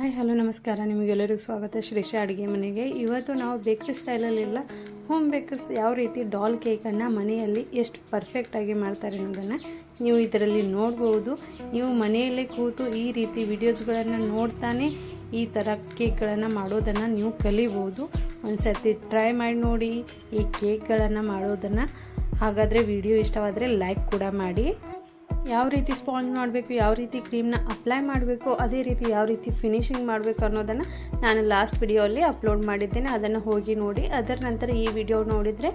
Hi, hello, ನಮಸ್ಕಾರ. ನಿಮಗೆಲ್ಲರಿಗೂ ಸ್ವಾಗತ. ಶ್ರೀಷ ಅಡುಗೆ ಮನೆಗೆ. ಇವತ್ತು ನಾವು ಬೇಕ್ರಿ ಸ್ಟೈಲಲ್ಲಿಲ್ಲ ಹೋಮ್ ಬೇಕರ್ಸ್ ಯಾವ ರೀತಿ ಡಾಲ್ ಕೇಕನ್ನು ಮನೆಯಲ್ಲಿ ಎಷ್ಟು ಪರ್ಫೆಕ್ಟಾಗಿ ಮಾಡ್ತಾರೆ ಅನ್ನೋದನ್ನು ನೀವು ಇದರಲ್ಲಿ ನೋಡ್ಬೋದು. ನೀವು ಮನೆಯಲ್ಲೇ ಕೂತು ಈ ರೀತಿ ವಿಡಿಯೋಸ್ಗಳನ್ನು ನೋಡ್ತಾನೆ ಈ ಥರ ಕೇಕ್ಗಳನ್ನು ಮಾಡೋದನ್ನು ನೀವು ಕಲಿಬೋದು. ಒಂದು ಸರ್ತಿ ಟ್ರೈ ಮಾಡಿ ನೋಡಿ ಈ ಕೇಕ್ಗಳನ್ನು ಮಾಡೋದನ್ನು. ಹಾಗಾದರೆ ವಿಡಿಯೋ ಇಷ್ಟವಾದರೆ ಲೈಕ್ ಕೂಡ ಮಾಡಿ. ಯಾವ ರೀತಿ ಸ್ಪಾಂಜ್ ಮಾಡಬೇಕು, ಯಾವ ರೀತಿ ಕ್ರೀಮ್ನ ಅಪ್ಲೈ ಮಾಡಬೇಕು, ಅದೇ ರೀತಿ ಯಾವ ರೀತಿ ಫಿನಿಶಿಂಗ್ ಮಾಡಬೇಕು ಅನ್ನೋದನ್ನು ನಾನು ಲಾಸ್ಟ್ ವಿಡಿಯೋಲ್ಲಿ ಅಪ್ಲೋಡ್ ಮಾಡಿದ್ದೇನೆ. ಅದನ್ನು ಹೋಗಿ ನೋಡಿ, ಅದರ ನಂತರ ಈ ವಿಡಿಯೋ ನೋಡಿದರೆ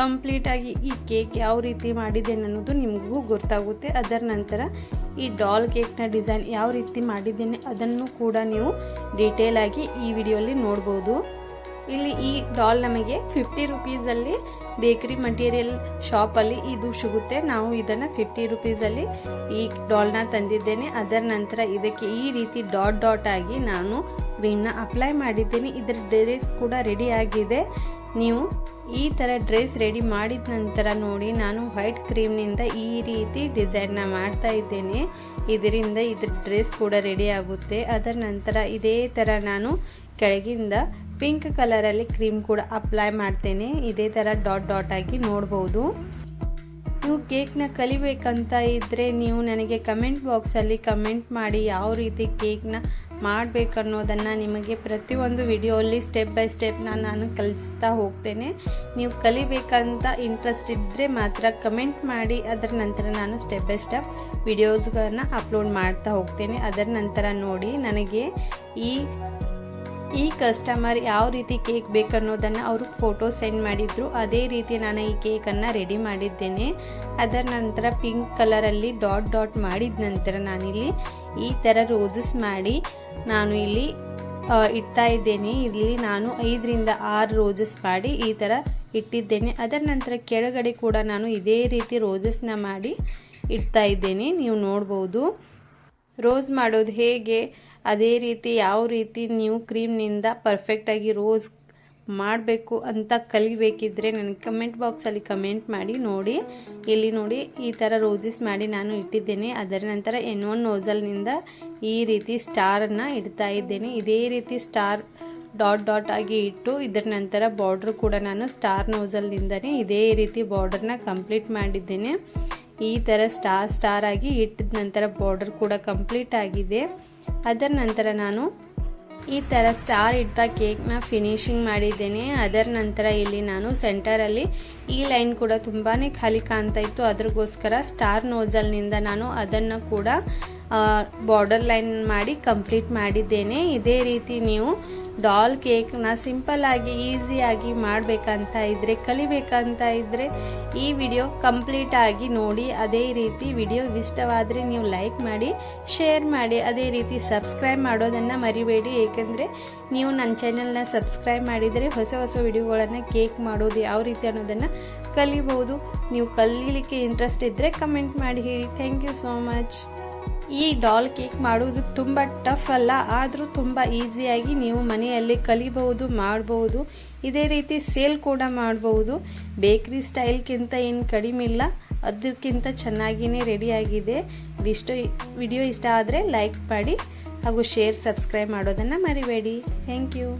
ಕಂಪ್ಲೀಟಾಗಿ ಈ ಕೇಕ್ ಯಾವ ರೀತಿ ಮಾಡಿದ್ದೇನೆ ಅನ್ನೋದು ನಿಮಗೂ ಗೊತ್ತಾಗುತ್ತೆ. ಅದರ ನಂತರ ಈ ಡಾಲ್ ಕೇಕ್ನ ಡಿಸೈನ್ ಯಾವ ರೀತಿ ಮಾಡಿದ್ದೇನೆ ಅದನ್ನು ಕೂಡ ನೀವು ಡೀಟೇಲಾಗಿ ಈ ವಿಡಿಯೋಲಿ ನೋಡ್ಬೋದು. ಇಲ್ಲಿ ಈ ಡಾಲ್ ನಮಗೆ ಫಿಫ್ಟಿ ರುಪೀಸಲ್ಲಿ ಬೇಕರಿ ಮಟೀರಿಯಲ್ ಶಾಪಲ್ಲಿ ಇದು ಸಿಗುತ್ತೆ. ನಾವು ಇದನ್ನು ಫಿಫ್ಟಿ ರುಪೀಸಲ್ಲಿ ಈ ಡಾಲ್ನ ತಂದಿದ್ದೇನೆ. ಅದರ ನಂತರ ಇದಕ್ಕೆ ಈ ರೀತಿ ಡಾಟ್ ಡಾಟ್ ಆಗಿ ನಾನು ಕ್ರೀಮ್ನ ಅಪ್ಲೈ ಮಾಡಿದ್ದೇನೆ. ಇದರ ಡ್ರೆಸ್ ಕೂಡ ರೆಡಿ ಆಗಿದೆ. ನೀವು ಈ ಥರ ಡ್ರೆಸ್ ರೆಡಿ ಮಾಡಿದ ನಂತರ ನೋಡಿ, ನಾನು ವೈಟ್ ಕ್ರೀಮ್ನಿಂದ ಈ ರೀತಿ ಡಿಸೈನ್ನ ಮಾಡ್ತಾ ಇದ್ದೇನೆ. ಇದರಿಂದ ಇದ್ರ ಡ್ರೆಸ್ ಕೂಡ ರೆಡಿ ಆಗುತ್ತೆ. ಅದರ ನಂತರ ಇದೇ ಥರ ನಾನು ಕೆಳಗಿಂದ ಪಿಂಕ್ ಕಲರಲ್ಲಿ ಕ್ರೀಮ್ ಕೂಡ ಅಪ್ಲೈ ಮಾಡ್ತೇನೆ. ಇದೇ ಥರ ಡಾಟ್ ಡಾಟ್ ಆಗಿ ನೋಡ್ಬೋದು. ನೀವು ಕೇಕ್ನ ಕಲಿಬೇಕಂತ ಇದ್ದರೆ ನೀವು ನನಗೆ ಕಮೆಂಟ್ ಬಾಕ್ಸಲ್ಲಿ ಕಮೆಂಟ್ ಮಾಡಿ ಯಾವ ರೀತಿ ಕೇಕ್ನ ಮಾಡಬೇಕನ್ನೋದನ್ನು ನಿಮಗೆ ಪ್ರತಿಯೊಂದು ವಿಡಿಯೋಲ್ಲಿ ಸ್ಟೆಪ್ ಬೈ ಸ್ಟೆಪ್ನ ನಾನು ಕಲಿಸ್ತಾ ಹೋಗ್ತೇನೆ. ನೀವು ಕಲಿಬೇಕಂತ ಇಂಟ್ರೆಸ್ಟ್ ಇದ್ದರೆ ಮಾತ್ರ ಕಮೆಂಟ್ ಮಾಡಿ, ಅದರ ನಂತರ ನಾನು ಸ್ಟೆಪ್ ಬೈ ಸ್ಟೆಪ್ ವಿಡಿಯೋಸ್ಗಳನ್ನು ಅಪ್ಲೋಡ್ ಮಾಡ್ತಾ ಹೋಗ್ತೇನೆ. ಅದರ ನಂತರ ನೋಡಿ, ನನಗೆ ಈ ಈ ಕಸ್ಟಮರ್ ಯಾವ ರೀತಿ ಕೇಕ್ ಬೇಕನ್ನೋದನ್ನು ಅವರು ಫೋಟೋ ಸೆಂಡ್ ಮಾಡಿದ್ರು. ಅದೇ ರೀತಿ ನಾನು ಈ ಕೇಕನ್ನು ರೆಡಿ ಮಾಡಿದ್ದೇನೆ. ಅದರ ನಂತರ ಪಿಂಕ್ ಕಲರಲ್ಲಿ ಡಾಟ್ ಡಾಟ್ ಮಾಡಿದ ನಂತರ ನಾನಿಲ್ಲಿ ಈ ಥರ ರೋಸಸ್ ಮಾಡಿ ನಾನು ಇಲ್ಲಿ ಇಡ್ತಾ ಇದ್ದೇನೆ. ಇಲ್ಲಿ ನಾನು ಐದರಿಂದ ಆರು ರೋಸಸ್ ಮಾಡಿ ಈ ಥರ ಇಟ್ಟಿದ್ದೇನೆ. ಅದರ ನಂತರ ಕೆಳಗಡೆ ಕೂಡ ನಾನು ಇದೇ ರೀತಿ ರೋಸಸ್ನ ಮಾಡಿ ಇಡ್ತಾ ಇದ್ದೇನೆ. ನೀವು ನೋಡ್ಬೋದು. ರೋಸ್ ಮಾಡೋದು ಹೇಗೆ? ಅದೇ ರೀತಿ ಯಾವ ರೀತಿ ನೀವು ಕ್ರೀಮ್ನಿಂದ ಪರ್ಫೆಕ್ಟಾಗಿ ರೋಸ್ ಮಾಡಬೇಕು ಅಂತ ಕಲಿಬೇಕಿದ್ರೆ ನನಗೆ ಕಮೆಂಟ್ ಬಾಕ್ಸಲ್ಲಿ ಕಮೆಂಟ್ ಮಾಡಿ ನೋಡಿ. ಇಲ್ಲಿ ನೋಡಿ ಈ ಥರ ರೋಸಸ್ ಮಾಡಿ ನಾನು ಇಟ್ಟಿದ್ದೇನೆ. ಅದರ ನಂತರ ಎನ್ ಒನ್ ನೋಸಲ್ನಿಂದ ಈ ರೀತಿ ಸ್ಟಾರನ್ನು ಇಡ್ತಾ ಇದ್ದೇನೆ. ಇದೇ ರೀತಿ ಸ್ಟಾರ್ ಡಾಟ್ ಡಾಟ್ ಆಗಿ ಇಟ್ಟು ಇದರ ನಂತರ ಬಾರ್ಡ್ರ್ ಕೂಡ ನಾನು ಸ್ಟಾರ್ ನೋಸಲ್ನಿಂದನೇ ಇದೇ ರೀತಿ ಬಾರ್ಡರ್ನ ಕಂಪ್ಲೀಟ್ ಮಾಡಿದ್ದೇನೆ. ಈ ಥರ ಸ್ಟಾರ್ ಸ್ಟಾರ್ ಆಗಿ ಇಟ್ಟಿದ ನಂತರ ಬಾರ್ಡರ್ ಕೂಡ ಕಂಪ್ಲೀಟ್ ಆಗಿದೆ. ಅದರ ನಂತರ ನಾನು ಈ ಥರ ಸ್ಟಾರ್ ಇಟ್ಟ ಕೇಕ್ನ ಫಿನಿಶಿಂಗ್ ಮಾಡಿದ್ದೇನೆ. ಅದರ ನಂತರ ಇಲ್ಲಿ ನಾನು ಸೆಂಟರಲ್ಲಿ ಈ ಲೈನ್ ಕೂಡ ತುಂಬಾ ಖಾಲಿ ಕಾಣ್ತಾ ಇತ್ತು. ಅದ್ರಗೋಸ್ಕರ ಸ್ಟಾರ್ ನೋಜಲ್ನಿಂದ ನಾನು ಅದನ್ನು ಕೂಡ ಬಾರ್ಡರ್ ಲೈನ್ ಮಾಡಿ ಕಂಪ್ಲೀಟ್ ಮಾಡಿದ್ದೇನೆ. ಇದೇ ರೀತಿ ನೀವು ಡಾಲ್ ಕೇಕ್ನ ಸಿಂಪಲ್ ಆಗಿ ಈಸಿಯಾಗಿ ಮಾಡಬೇಕಂತ ಇದ್ದರೆ ಕಲಿಬೇಕಂತ ಇದ್ದರೆ ಈ ವಿಡಿಯೋ ಕಂಪ್ಲೀಟ್ ಆಗಿ ನೋಡಿ, ಅದೇ ರೀತಿ ವಿಡಿಯೋ ಇಷ್ಟವಾದರೆ ನೀವು ಲೈಕ್ ಮಾಡಿ ಶೇರ್ ಮಾಡಿ, ಅದೇ ರೀತಿ ಸಬ್ಸ್ಕ್ರೈಬ್ ಮಾಡೋದನ್ನು ಮರಿಬೇಡಿ. ಏಕೆಂದರೆ ನೀವು ನನ್ನ ಚಾನೆಲ್ನ ಸಬ್ಸ್ಕ್ರೈಬ್ ಮಾಡಿದರೆ ಹೊಸ ಹೊಸ ವಿಡಿಯೋಗಳನ್ನು ಕೇಕ್ ಮಾಡೋದು ಯಾವ ರೀತಿ ಅನ್ನೋದನ್ನು ಕಲಿಬಹುದು. ನೀವು ಕಲೀಲಿಕ್ಕೆ ಇಂಟ್ರೆಸ್ಟ್ ಇದ್ದರೆ ಕಮೆಂಟ್ ಮಾಡಿ ಹೇಳಿ. ಥ್ಯಾಂಕ್ ಯು ಸೋ ಮಚ್ ಈ ಡಾಲ್ ಕೇಕ್ ಮಾಡುವುದು ತುಂಬ ಟಫ್ ಅಲ್ಲ, ಆದರೂ ತುಂಬ ಈಸಿಯಾಗಿ ನೀವು ಮನೆಯಲ್ಲಿ ಕಲಿಬಹುದು, ಮಾಡಬಹುದು. ಇದೇ ರೀತಿ ಸೇಲ್ ಕೂಡ ಮಾಡಬಹುದು. ಬೇಕ್ರಿ ಸ್ಟೈಲ್ಗಿಂತ ಏನು ಕಡಿಮೆ ಇಲ್ಲ, ಅದಕ್ಕಿಂತ ಚೆನ್ನಾಗಿಯೇ ರೆಡಿಯಾಗಿದೆ ಇಷ್ಟು ವಿಡಿಯೋ ಇಷ್ಟ ಆದರೆ ಲೈಕ್ ಮಾಡಿ, ಹಾಗೂ ಶೇರ್ ಸಬ್ಸ್ಕ್ರೈಬ್ ಮಾಡೋದನ್ನು ಮರಿಬೇಡಿ. Thank you